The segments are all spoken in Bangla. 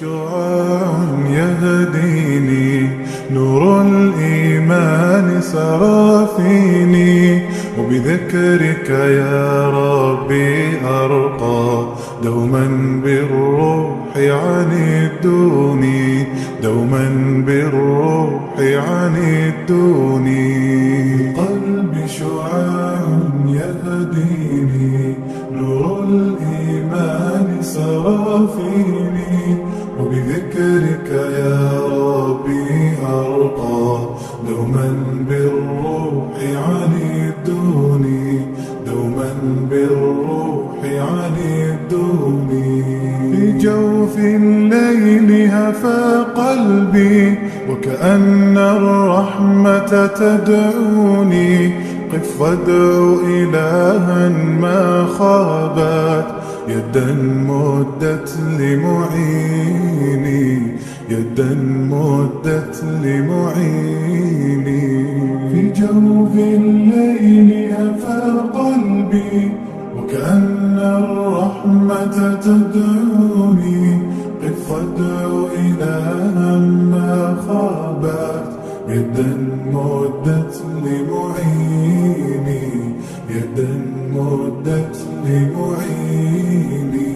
شعاع يهديني نور الإيمان سرى فيني وبذكرك يا ربي أرقى دوما بالروح عن الدوني دوما بالروح عن الدوني. قلبي شعاع يهديني نور الإيمان سرى فيني بالروح عن الدوني في جوف الليل هفى قلبي وكأن الرحمة تدعوني. قف وادعو إلها ما خابت يدا مدت لمعيني يدا مدت لمعيني. في جوف الليل وكأن الرحمة تدعوني قف وادعو إلها ما خابت. يدا مدت لمعيني يدا مدت لمعيني.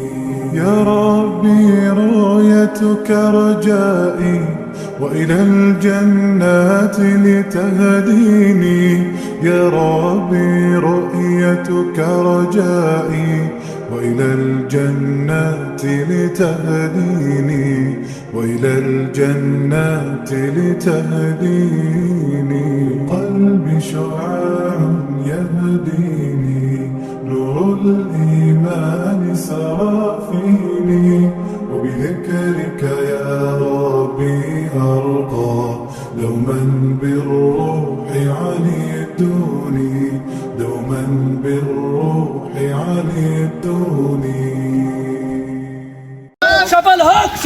يا ربي رؤيتك رجائي وإلى الجنات لتهديني. يا ربي رؤيتك رجائي. وإلى الجنات لتهديني. وإلى الجنات لتهديني.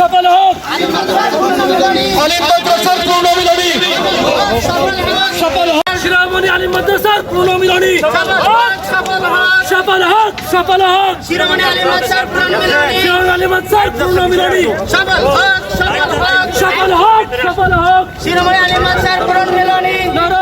সফল হোক। আলিম মাদ্রাসার পূর্ণমিলনী সফল হোক। শিরোমণি আলী মাদ্রাসার প্রণমিলনী সফল হোক সফল হোক। শিরোমণি আলী মাদ্রাসার প্রণমিলনী শিরোমণি আলী মাদ্রাসার প্রণমিলনী সফল হোক সফল হোক। সফল হোক সফল হোক। শিরোমণি আলী মাদ্রাসার প্রণমিলনী নারায়ণ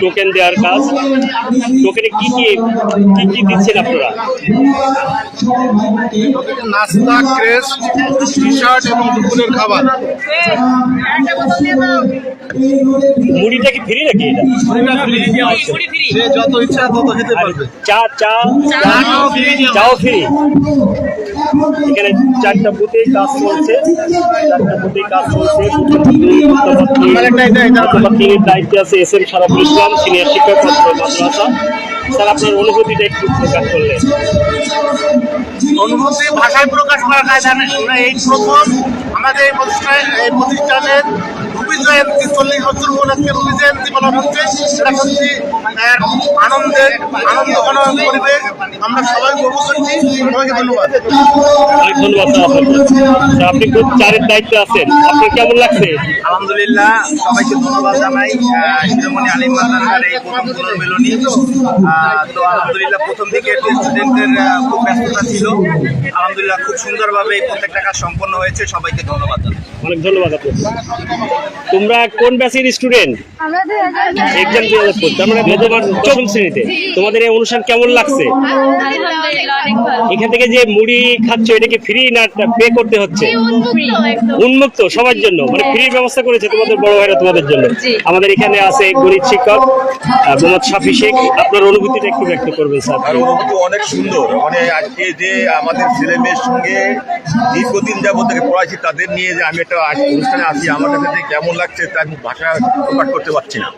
টোকেন দেওয়ার কাজ। টোকেনে কি কি কি কি দিচ্ছেন আপনারা? নাস্তা ক্রেস্ট টি শার্ট এবং দুপুরের খাবার। মুড়িটা কি ফ্রি নাকি এটা? যত ইচ্ছা তত খেতে পারবে। চা চা? চাও ফ্রি এখানে চারটা বুথেই কাজ চলছে। চারটা বুথেই কাজ চলছে। তোমার তিনের দায়িত্বে আছে S M Sharaful Islam senior শিক্ষক মাদ্রাসা। স্যার আপনার অনুভূতিটা একটু প্রকাশ করলেন অনুভূতি ভাষায় প্রকাশ করা যায় না আমরা এই প্রথম আমাদের এই প্রতিষ্ঠানে এই প্রতিষ্ঠানের রুবি জয়ন্তী চল্লিশ বছর উপলক্ষে রুবি জয়ন্তী পালন হচ্ছে। সেটা সত্যি এক আনন্দের আনন্দঘন পরিবেশ। আমরা সবাই উপভোগ করছি। সবাইকে ধন্যবাদ। অনেক ধন্যবাদ আপনি খুব চারের দায়িত্বে আছেন। আপনার কেমন লাগছে? আলহামদুলিল্লাহ সবাইকে ধন্যবাদ জানাই। শিরোমণি আলিম মাদ্রাসার এই প্রথম পুনর্মিলনী তো আলহামদুলিল্লাহ প্রথম দিকে স্টুডেন্টদের খুব ব্যস্ততা ছিল। আলহামদুলিল্লাহ খুব সুন্দরভাবে এই প্রত্যেকটা কাজ সম্পন্ন হয়েছে। সবাইকে ধন্যবাদ জানাই। অনেক ধন্যবাদ আপনাকে। তোমরা কোন ব্যাচের স্টুডেন্ট এক্সাম দিয়ে মানে শ্রেণীতে। তোমাদের এই অনুষ্ঠান কেমন লাগছে? এখান থেকে যে মুড়ি খাচ্ছ এটা কি ফ্রি না পে করতে হচ্ছে? উন্মুক্ত সবার জন্য মানে ফ্রি ব্যবস্থা করেছে তোমাদের বড় ভাইরা তোমাদের জন্য। আমাদের এখানে আছে গণিত শিক্ষক মোহাম্মদ শাফি শেখ। আপনার অনুভূতিটা একটু ব্যক্ত করবেন স্যার অনুভূতি অনেক সুন্দর। মানে আজকে যে আমাদের ছেলে মেয়ের সঙ্গে দীর্ঘদিন যাবত থেকে পড়াইছি তাদের নিয়ে যে আমি একটা আজ অনুষ্ঠানে আসি আমার কাছে কেমন লাগছে তার ভাষা প্রকাশ করতে পারছি না।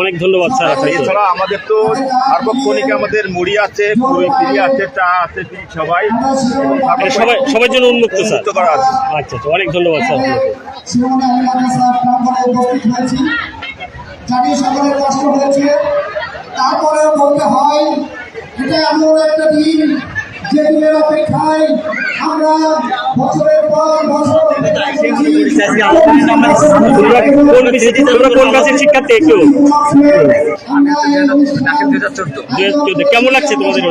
অনেক ধন্যবাদ স্যার এছাড়া আমাদের তো সার্বক্ষণিক আমাদের মুড়ি আছে পুরি আছে চা আছে টি সবাই। এবং মানে সবাই সবার জন্য উন্মুক্ত স্যার। করা আছে। আচ্ছা আচ্ছা অনেক ধন্যবাদ স্যার জানি সকলের কষ্ট হয়েছে। তারপরেও বলতে হয় এটা এমন একটা দিন যে দিনের অপেক্ষায় আমরা বছরের পর বছর শিক্ষার্থী একটু? কেমন লাগছে তোমাদের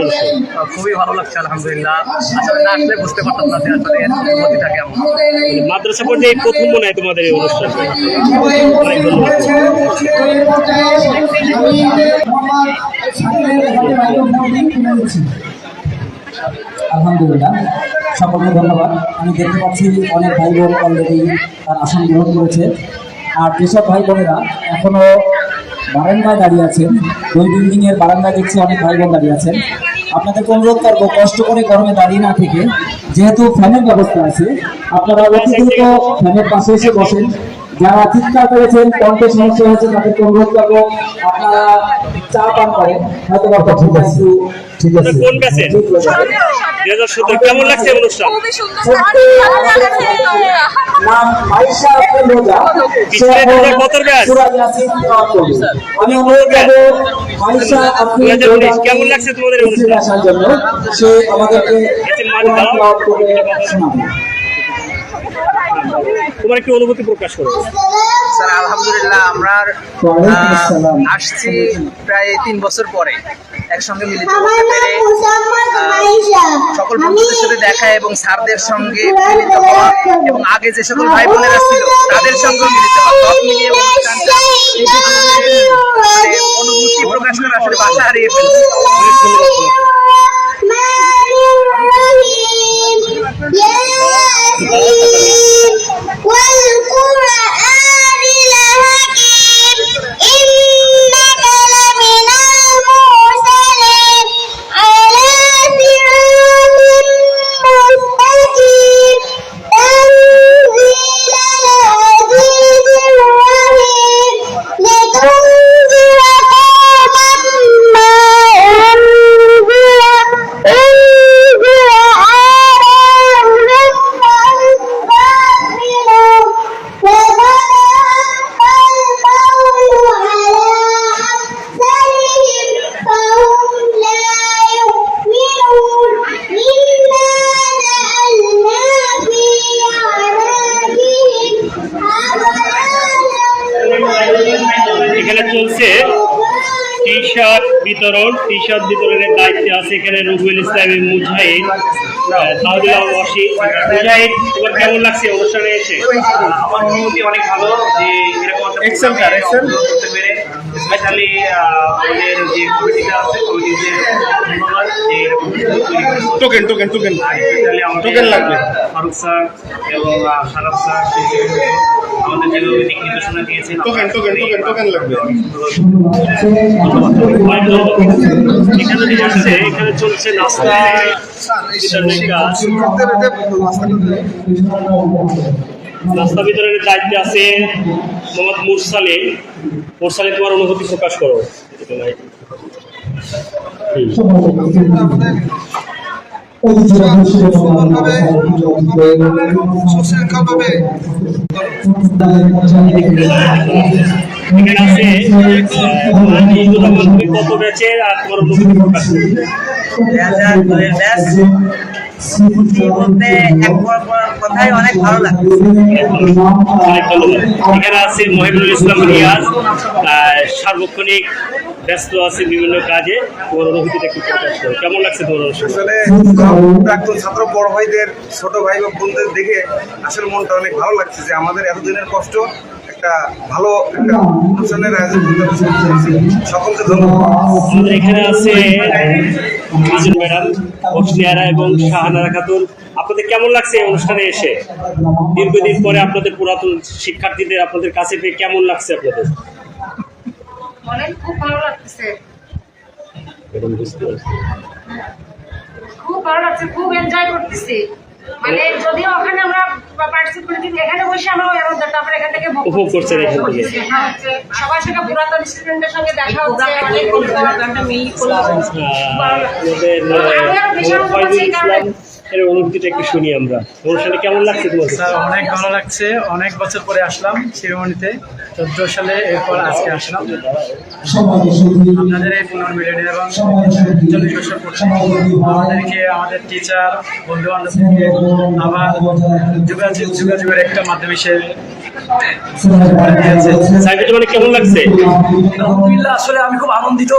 খুবই ভালো লাগছে আলহামদুলিল্লাহ। আসলে না আসলে বুঝতে পারতাম না আসলে এর অনুভূতিটা কেমন। মানে মাদ্রাসা পর্যায়ে প্রথম মনে হয় তোমাদের এই অনুষ্ঠান। অনেক ধন্যবাদ আলহামদুলিল্লাহ। সকলকে ধন্যবাদ। আমি দেখতে পাচ্ছি অনেক ভাই বোন অলরেডি তার আসন গ্রহণ করেছে। আর যেসব ভাই বোনেরা এখনও বারান্দায় দাঁড়িয়ে আছেন দুই বিল্ডিংয়ের বারান্দায় দেখছি অনেক ভাই বোন দাঁড়িয়ে আছেন। আপনাদেরকে অনুরোধ করব, কষ্ট করে গরমে দাঁড়িয়ে না থেকে, যেহেতু ফ্যানের ব্যবস্থা আছে, আপনারা অতি দ্রুত ফ্যানের পাশে এসে বসেন। যারা চিৎকার করেছেন কণ্ঠে সমস্যা হয়েছে তাদেরকে অনুরোধ করব আপনারা চা পান করেন হয়তো বা ঠিক আছে। ঠিক আছে। কোন কেমন লাগছে অনুষ্ঠান? নাম মাইশা রোজা। আমি অনুরোধ করব মাইশা কেমন লাগছে তোমাদের অনুষ্ঠান? আসার জন্য সে আমাদেরকে শোনাবে। তোমার একটু অনুভূতি প্রকাশ করো স্যার আলহামদুলিল্লাহ আমরা। আসছি প্রায় তিন বছর পরে একসঙ্গে মিলিত হতে পেরে। সকল বন্ধুদের সাথে দেখা এবং স্যারদের সঙ্গে মিলিত হওয়া এবং আগে যে সকল ভাই বোনেরা ছিল তাদের সঙ্গে মিলিত হওয়া সব মিলিয়ে অনুষ্ঠানটা মানে অনুভূতি প্রকাশ করা আসলে বাসা হারিয়ে ফেলছে। অনেক চলছে টি শার্ট বিতরণ টি শার্ট বিতরণের দায়িত্বে আছে এখানে রুহুল ইসলাম মুজাহিদ। তোমার কেমন লাগছে অনুষ্ঠানে এসে? আমার অনুভূতি অনেক ভালো যে এরকম একটা Excel sir, করতে পেরে স্পেশালি আমাদের যে কমিটিটা আছে ধন্যবাদ যে এরকম টোকেন টোকেন টোকেন স্পেশালি আমাদের Token লাগবে। ফারুক স্যার এবং সারাফ স্যার আমাদের যেভাবে দিক নির্দেশনা দিয়েছেন টোকেন টোকেন টোকেন টোকেন লাগবে। এখানে যে আসছে এখানে চলছে নাস্তা বিতরণের দায়িত্বে আছে মোহাম্মদ মুরসালে। মুরসালে তোমার অনুভূতি প্রকাশ করো। বলতে এক কথাই অনেক ভালো লাগে অনেক এখানে আছে মহিবুল ইসলাম রিয়াজ সার্বক্ষণিক ব্যস্ত আছে বিভিন্ন কাজে তোমার অনুভূতিটা একটু প্রকাশ করো কেমন লাগছে তোমার আসলে প্রাক্তন ছাত্র বড় ভাইদের ছোট ভাই বা বোনদের দেখে আসলে মনটা অনেক ভালো লাগছে যে আমাদের এতদিনের কষ্ট একটা ভালো একটা অনুষ্ঠানের আয়োজন সকলকে ধন্যবাদ। এখানে আছে মিজুন ম্যাডাম হোসনিয়ারা এবং শাহানারা খাতুন। আপনাদের কেমন লাগছে এই অনুষ্ঠানে এসে? দীর্ঘদিন পরে আপনাদের পুরাতন শিক্ষার্থীদের আপনাদের কাছে পেয়ে কেমন লাগছে আপনাদের? অনেক খুব ভালো লাগতেছে। খুব ভালো লাগছে খুব এনজয় করতেছি। মানে যদিও ওখানে আমরা পার্টিসিপেট কিন্তু এখানে বসে আমরা ওই আনন্দটা আমরা এখান থেকে ভোগ উপভোগ এখান থেকে। সবার সঙ্গে পুরাতন স্টুডেন্টের সঙ্গে দেখা হচ্ছে অনেক ঘণ্টা মিল এর অনুভূতিটা একটু শুনি আমরা অনুষ্ঠানে কেমন লাগছে তোমাকে স্যার অনেক ভালো লাগছে অনেক বছর পরে আসলাম শিরোমণিতে চোদ্দ সালে এরপর আজকে আসলাম আপনাদের এই পুনর্মিলনী এবং চল্লিশ বছর আমাদেরকে আমাদের টিচার বন্ধু বান্ধবদেরকে আবার যোগাযোগ যোগাযোগের একটা মাধ্যম হিসেবে মানে কেমন লাগছে আলহামদুলিল্লাহ আসলে আমি খুব আনন্দিত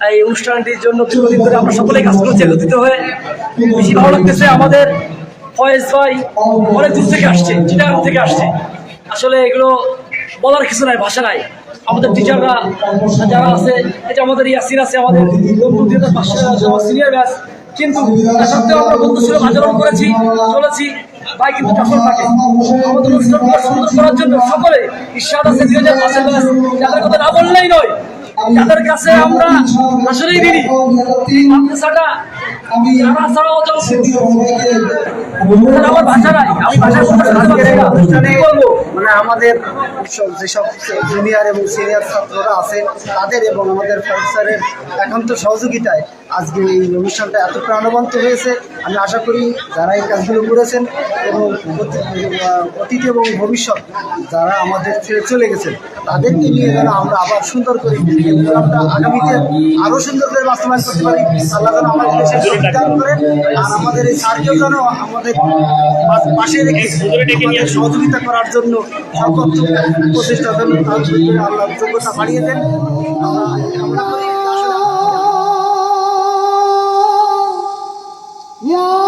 এই অনুষ্ঠানটির জন্য দীর্ঘদিন ধরে আমরা সকলেই কাজ করছি, একত্রিত হয়ে বেশি ভালো লাগতেছে আমাদের ফয়েজ ভাই অনেক দূর থেকে আসছে, চিটাগাং থেকে আসছে। আসলে এগুলো বলার কিছু নাই, ভাষা নাই। আমাদের টিচাররা যারা আছে এটা আমাদের ইয়াসির আছে, আমাদের সিনিয়র ব্যাচ কিন্তু তা সত্ত্বেও আমরা বন্ধু সুলভ আচরণ করেছি, চলেছি, ভাই কিন্তু কাপড় থাকে আমাদের অনুষ্ঠানগুলো সুন্দর করার জন্য সকলে ঈশ্বর আছে, দুই হাজার পাঁচের ব্যাচ যাদের কথা না বললেই নয় যাদের কাছে আমরা আসলেই মাদ্রাসাটা আমার ভাষা নাই আমি বলব মানে আমাদের সব- যেসব জুনিয়র এবং সিনিয়র ছাত্ররা আছে তাদের এবং আমাদের প্রফেসরের একান্ত সহযোগিতায় আজকে এই অনুষ্ঠানটা এত প্রাণবন্ত হয়েছে, আমি আশা করি যারা এই কাজগুলো করেছেন এবং অতীত এবং ভবিষ্যৎ যারা আমাদের ছেড়ে চলে গেছেন, তাদেরকে নিয়ে যেন আমরা আবার সুন্দর করে প্রোগ্রামটা আগামীতে আরও সুন্দর করে বাস্তবায়ন করতে পারি। আল্লাহ যেন আমাদের দেশের শক্তি দান করেন আর আমাদের এই স্যারকেও যেন আমাদের পাশে রেখে সহযোগিতা করার জন্য সর্বোচ্চ প্রচেষ্টা যেন আল্লাহ যোগ্যতা বাড়িয়ে দেন। আমরা আমরা